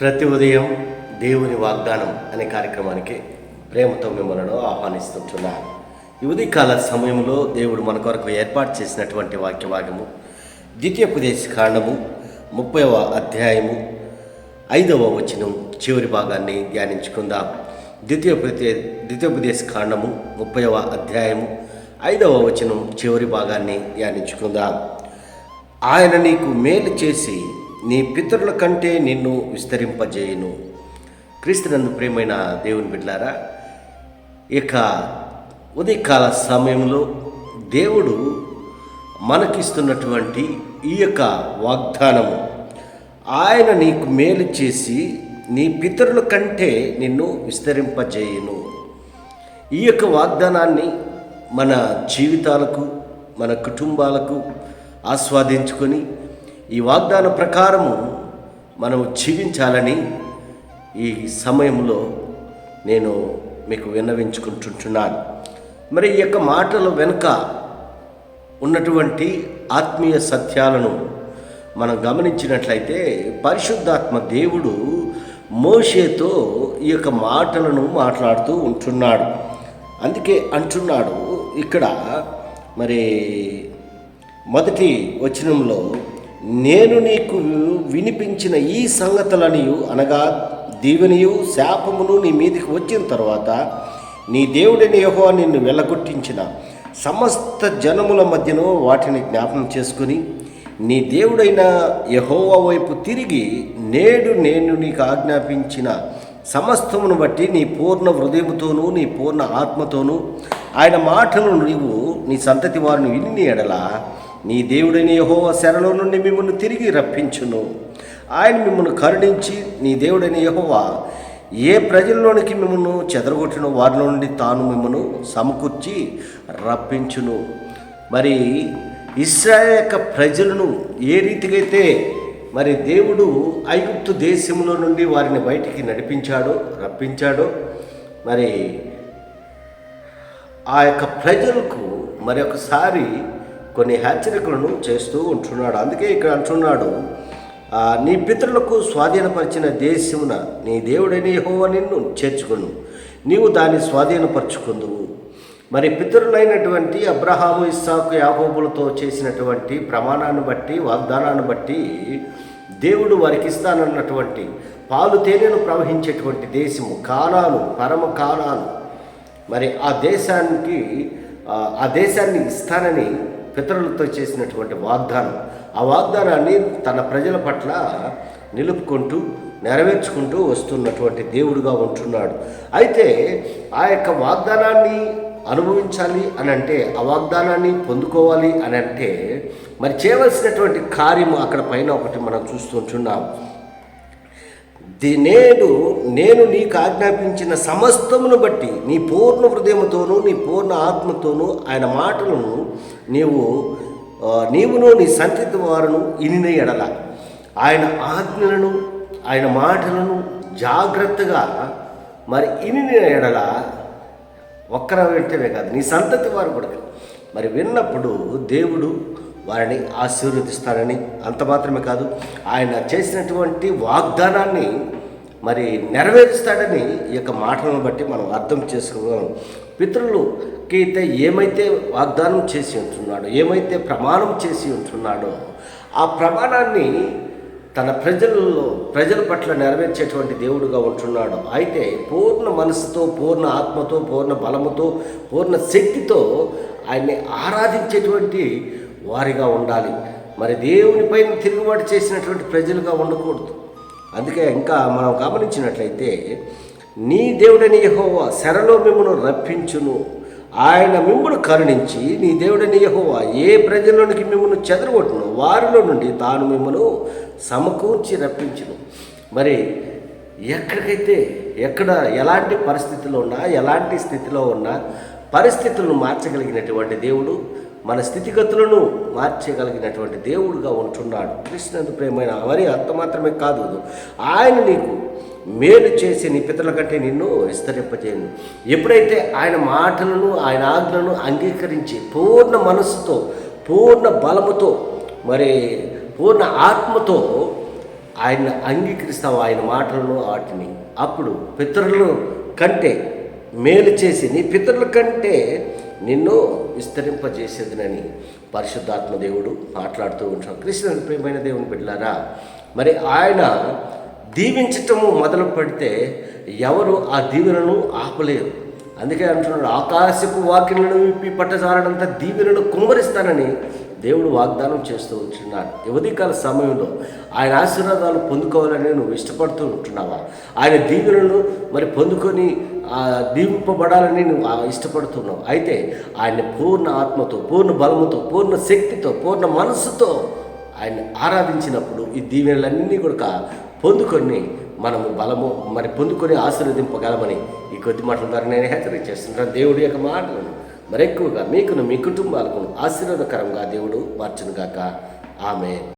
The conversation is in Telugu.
ప్రతి ఉదయం దేవుని వాగ్దానం అనే కార్యక్రమానికి ప్రేమతో మిమ్మల్ని ఆహ్వానిస్తుంటున్నాను ఈ ఉదయకాల సమయంలో దేవుడు మన కొరకు ఏర్పాటు చేసినటువంటి వాక్యభాగము ద్వితీయోపదేశ కాండము ముప్పైవ అధ్యాయము ఐదవ వచనం చివరి భాగాన్ని ధ్యానించుకుందాం. ద్వితీయోపదే ద్వితీయోపదేశ కాండము ముప్పైవ అధ్యాయము ఐదవ వచనం చివరి భాగాన్ని ధ్యానించుకుందాం. ఆయన నీకు మేలు చేసి నీ పితరుల కంటే నిన్ను విస్తరింపజేయును. క్రీస్తునందు ప్రేమైన దేవుని బిడ్డారా ఇక ఉదయకాల సమయంలో దేవుడు మనకిస్తున్నటువంటి ఈ యొక్క వాగ్దానము ఆయన నీకు మేలు చేసి నీ పితరుల కంటే నిన్ను విస్తరింపజేయును. ఈ యొక్క వాగ్దానాన్ని మన జీవితాలకు మన కుటుంబాలకు ఆస్వాదించుకొని ఈ వాగ్దాన ప్రకారము మనం జీవించాలని ఈ సమయంలో నేను మీకు విన్నవించుకుంటుంటున్నాను. మరి ఈ యొక్క మాటల వెనుక ఉన్నటువంటి ఆత్మీయ సత్యాలను మనం గమనించినట్లయితే పరిశుద్ధాత్మ దేవుడు మోషేతో ఈ యొక్క మాటలను మాట్లాడుతూ ఉంటున్నాడు. అందుకే అంటున్నాడు ఇక్కడ మరి మొదటి వచనంలో నేను నీకు వినిపించిన ఈ సంగతులనియు అనగా దీవెనియు శాపమును నీ మీదకి వచ్చిన తర్వాత నీ దేవుడిని యహో నిన్ను వెళ్ళగొట్టించిన సమస్త జనముల మధ్యను వాటిని జ్ఞాపనం చేసుకుని నీ దేవుడైన యహోవ వైపు తిరిగి నేడు నేను నీకు ఆజ్ఞాపించిన సమస్తమును బట్టి నీ పూర్ణ హృదయముతోనూ నీ పూర్ణ ఆత్మతోనూ ఆయన మాటలను నీవు నీ సంతతి వారిని విని ఎడలా నీ దేవుడైన యహోవ శరలో నుండి మిమ్మల్ని తిరిగి రప్పించును. ఆయన మిమ్మల్ని కరుణించి నీ దేవుడైన యహోవా ఏ ప్రజల్లోనికి మిమ్మల్ని చెదరగొట్టిన వారిలో నుండి తాను మిమ్మల్ని సమకూర్చి రప్పించును. మరి ఇస్రాయల్ యొక్క ప్రజలను ఏ రీతికైతే మరి దేవుడు ఐగుప్తు దేశంలో నుండి వారిని బయటికి నడిపించాడో రప్పించాడో మరి ఆ యొక్క ప్రజలకు మరి ఒకసారి కొన్ని హెచ్చరికలను చేస్తూ ఉంటున్నాడు. అందుకే ఇక్కడ అంటున్నాడు నీ పితరులకు స్వాధీనపరిచిన దేశమున నీ దేవుడని హో నిన్ను చేర్చుకును. నీవు దాన్ని స్వాధీనపరుచుకుందువు. మరి పితరులైనటువంటి అబ్రహాము ఇస్సాకు యాహోబులతో చేసినటువంటి ప్రమాణాన్ని బట్టి వాగ్దానాన్ని బట్టి దేవుడు వారికి ఇస్తానన్నటువంటి పాలు తేనెను ప్రవహించేటువంటి దేశము కానాను పరమ కానాను. మరి ఆ దేశానికి ఆ దేశాన్ని ఇస్తానని పితరులతో చేసినటువంటి వాగ్దానం. ఆ వాగ్దానాన్ని తన ప్రజల పట్ల నిలుపుకుంటూ నెరవేర్చుకుంటూ వస్తున్నటువంటి దేవుడుగా ఉంటున్నాడు. అయితే ఆ యొక్క వాగ్దానాన్ని అనుభవించాలి అని అంటే ఆ వాగ్దానాన్ని పొందుకోవాలి అని అంటే మరి చేయవలసినటువంటి కార్యము అక్కడ పైన ఒకటి మనం చూస్తుంటున్నాం నేడు నేను నీకు ఆజ్ఞాపించిన సమస్తమును బట్టి నీ పూర్ణ హృదయముతోనూ నీ పూర్ణ ఆత్మతోనూ ఆయన మాటలను నీవు నీవును నీ సంతతి వారును ఇనిన ఎడల. ఆయన ఆజ్ఞలను ఆయన మాటలను జాగ్రత్తగా మరి ఇనిన ఎడల. ఒక్కర వెంటనే కాదు నీ సంతతి వారు కూడా. మరి విన్నప్పుడు దేవుడు వారిని ఆశీర్వదిస్తాడని అంత మాత్రమే కాదు ఆయన చేసినటువంటి వాగ్దానాన్ని మరి నెరవేరుస్తాడని ఈ యొక్క మాటలను బట్టి మనం అర్థం చేసుకోగలం పితృలకి అయితే ఏమైతే వాగ్దానం చేసి ఉంటున్నాడో ఏమైతే ప్రమాణం చేసి ఉంటున్నాడో ఆ ప్రమాణాన్ని తన ప్రజల్లో ప్రజల పట్ల నెరవేర్చేటువంటి దేవుడుగా ఉంటున్నాడు. అయితే పూర్ణ మనసుతో పూర్ణ ఆత్మతో పూర్ణ బలముతో పూర్ణ శక్తితో ఆయన్ని ఆరాధించేటువంటి వారిగా ఉండాలి. మరి దేవునిపైన తిరుగుబాటు చేసినటువంటి ప్రజలుగా ఉండకూడదు. అందుకే ఇంకా మనం గమనించినట్లయితే నీ దేవుడని యహోవా శరలో మిమ్మను రప్పించును. ఆయన మిమ్మను కరుణించి నీ దేవుడని యహోవా ఏ ప్రజల్లోనికి మిమ్మల్ని చెదరగొట్టును వారిలో నుండి తాను మిమ్మను సమకూర్చి రప్పించును. మరి ఎక్కడికైతే ఎక్కడ ఎలాంటి పరిస్థితిలో ఉన్నా ఎలాంటి స్థితిలో ఉన్నా పరిస్థితులను మార్చగలిగినటువంటి దేవుడు మన స్థితిగతులను మార్చగలిగినటువంటి దేవుడుగా ఉంటున్నాడు. కృష్ణందు ప్రేమైన మరి అంత మాత్రమే కాదు ఆయన నీకు మేలు చేసి నీ పితరుల కంటే నిన్ను విస్తరింపజేయను ఎప్పుడైతే ఆయన మాటలను ఆయన ఆజ్ఞలను అంగీకరించి పూర్ణ మనస్సుతో పూర్ణ బలముతో మరి పూర్ణ ఆత్మతో ఆయన అంగీకరిస్తావు ఆయన మాటలను వాటిని. అప్పుడు పితరులను కంటే మేలు చేసి నీ పితరుల కంటే నిన్ను విస్తరింపజేసేదినని పరిశుద్ధాత్మ దేవుడు మాట్లాడుతూ ఉంటాం కృష్ణ ప్రేమైన దేవుని బిడ్డలారా మరి ఆయన దీవించటము మొదలు పెడితే ఎవరు ఆ దీవెనను ఆపలేరు. అందుకే అంటున్నాడు ఆకాశపు వాక్యలను విప్పి పట్టజాలడంతా దీవెనను కుమరిస్తానని దేవుడు వాగ్దానం చేస్తూ ఉంటున్నాడు. యువతికాల సమయంలో ఆయన ఆశీర్వాదాలు పొందుకోవాలని నువ్వు ఇష్టపడుతూ ఉంటున్నావా? ఆయన దీవెనను మరి పొందుకొని దీవింపబడాలని నువ్వు ఇష్టపడుతున్నావు. అయితే ఆయన పూర్ణ ఆత్మతో పూర్ణ బలముతో పూర్ణ శక్తితో పూర్ణ మనస్సుతో ఆయన ఆరాధించినప్పుడు ఈ దీవెనలన్నీ కూడా పొందుకొని మనము బలము మరి పొందుకొని ఆశీర్వదింపగలమని ఈ కొద్ది మాటల ద్వారా నేను హెచ్చరిక చేస్తుంటాను. దేవుడి యొక్క మాటలను మరెక్కువగా మీకును మీ కుటుంబాలకు ఆశీర్వాదకరంగా దేవుడు మార్చునుగాక. ఆమె